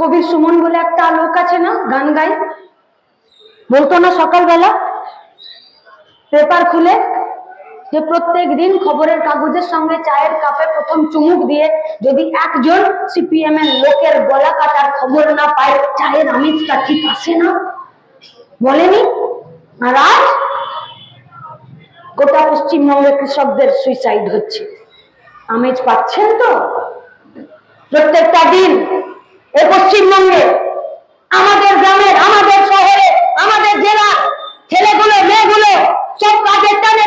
কবি সুমন বলে একটা লোক আছে না, গান গাই বলতো না সকালবেলা? পেপার খুলে যে প্রত্যেক দিন খবরের কাগজের সঙ্গে চায়ের কাপে প্রথম চুমুক দিয়ে যদি একজন সিপিএম এর লোকের গলা কাটার খবর না পায়, চায়ের আমিষটা ঠিক আসে না। বলেনি? আর আজ গোটা পশ্চিমবঙ্গের কৃষকদের সুইসাইড হচ্ছে। আমেজ পাচ্ছেন তো? প্রত্যেকটা দিন এ পশ্চিমবঙ্গে আমাদের গ্রামের আমাদের শহরে আমাদের জেলা ছেলেগুলো মেয়েগুলো সব কাজের টানে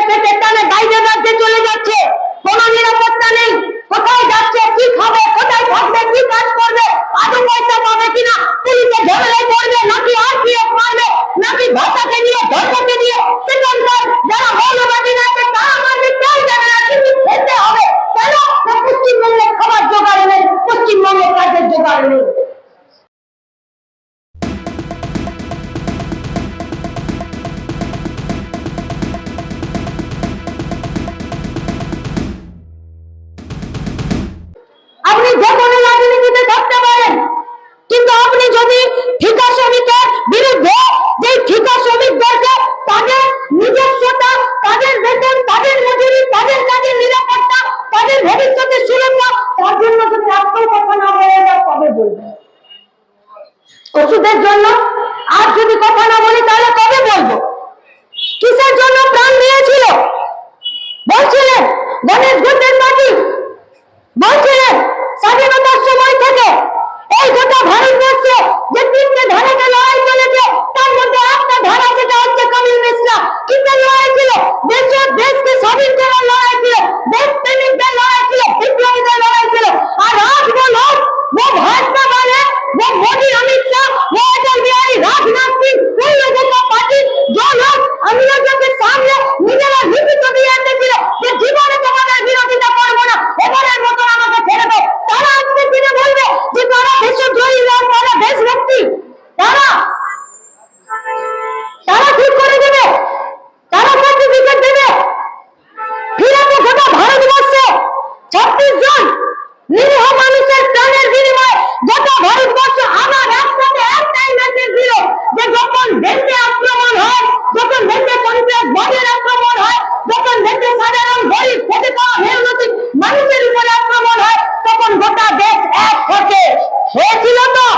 হয়েছিল না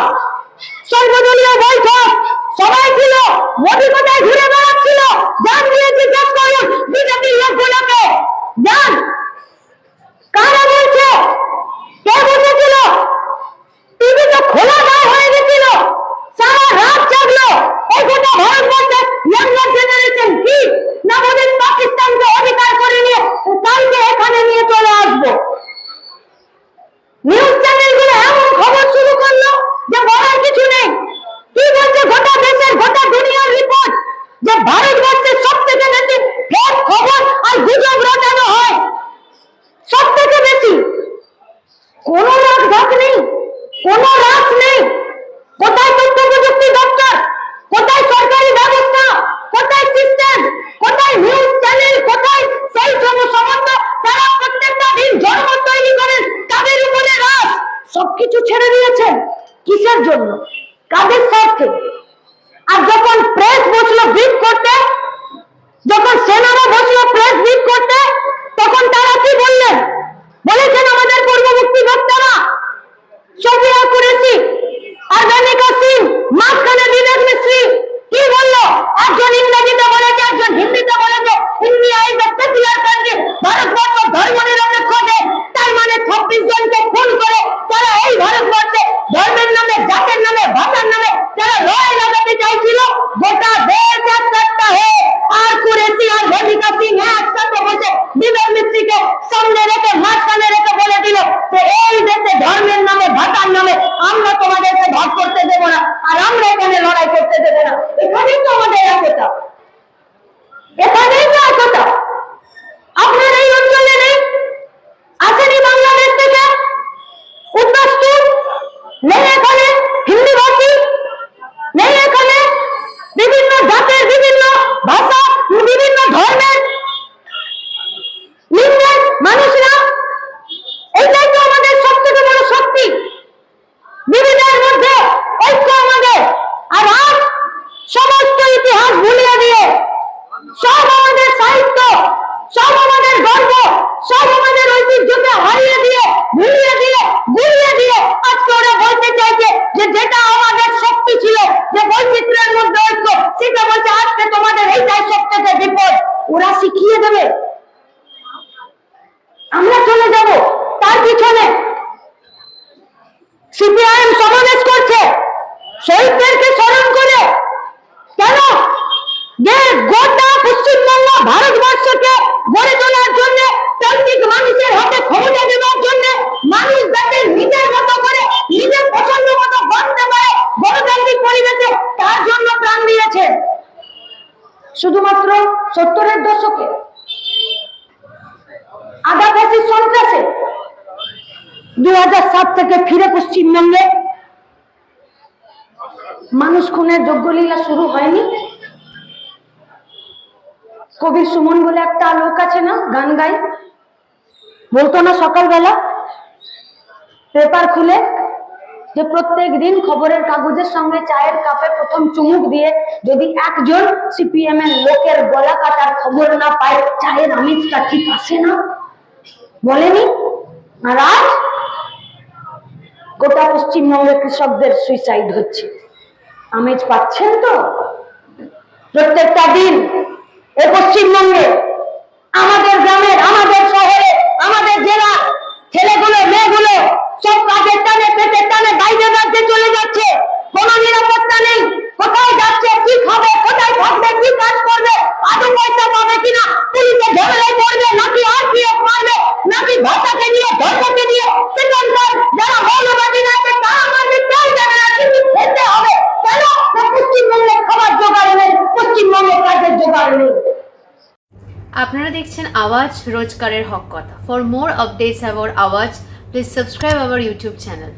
সর্বদলীয় বৈঠক সবাই ছিল মোদী কোনো রাস নেই। কোথায় তথ্য প্রযুক্তি দপ্তর? কোথায় সরকারি ব্যবস্থা? কোথায় সিস্টেম কোথায় নিউজ চ্যানেল কোথায় সেই জনসমর্থ? তারা প্রত্যেকটা দিন জন্ম তৈরি করেন। তাদের উপরে রাজ? সবকিছু ছেড়ে দিয়েছেন। কিসের জন্য? কাদের স্বার্থে? আর যখন প্রেস বসল বিট করতে, যখন সেনারা বসল প্রেস বিট করতে, তখন তারা কি ওরা শিখিয়ে দেবে। আমরা চলে যাব, তার পিছনে। সিপিআইএম সমাবেশ করছে, শহীদদেরকে স্মরণ করে। কেন? যে গোটা পশ্চিমবঙ্গ ভারতবর্ষকে গড়ে তোলার জন্য, প্রান্তিক মানুষের হাতে ক্ষমতা দেওয়ার জন্য মানুষ যাতে নিজের মতো করে, নিজের পছন্দ মতো বাঁচতে পারে গণতান্ত্রিক পরিবেশে তার জন্য প্রাণ দিয়েছে শুধুমাত্র সত্তরের দশকে? ফ্যাসিস সন্ত্রাসে? দু থেকে ফিরে পশ্চিমবঙ্গে মানুষ খুনের যোগ্য লীলা শুরু হয়নি? কবি সুমন বলে একটা লোক আছে না, গান গাই বলতো না সকালবেলা? পেপার খুলে? যে প্রত্যেক দিন খবরের কাগজের সঙ্গে চায়ের কাপে প্রথম চুমুক দিয়ে যদি একজন সিপিএম এর লোকের গলা কাটার খবর না পায়, চায়ের আমিজটা ঠিক আসে না? বলেনি? আর আজ গোটা পশ্চিমবঙ্গে কৃষকদের সুইসাইড হচ্ছে। আমেজ পাচ্ছেন তো? প্রত্যেকটা দিন এ পশ্চিমবঙ্গে, আমাদের গ্রামের আমাদের শহরে আমাদের জেলা ছেলেগুলো মেয়েগুলো সব কাজের টানে পেটের টানে চলে যাচ্ছে। কোনো নিরাপত্তা নেই। কোথায় যাচ্ছে, কি খাবে, কোথায় থাকবে, কি কাজ করবে পয়সা পাবে কিনা, পুলিশে ঝামেলায় পড়বে, নাকি আর মারবে, নাকি ভাষাকে নিয়ে, ধর্মকে নিয়ে, সেখানকার যারা মৌলবাদী আছে, তারা মারবে কেউ যাবে না, কিন্তু খেতে হবে। কেন? পশ্চিমবঙ্গে খাবার জোগাড় নেই, পশ্চিমবঙ্গে কাজের জোগাড় নেই। আপনারা দেখছেন আওয়াজ রোজকারের হক কথা। For more updates about Awaaz please subscribe our YouTube channel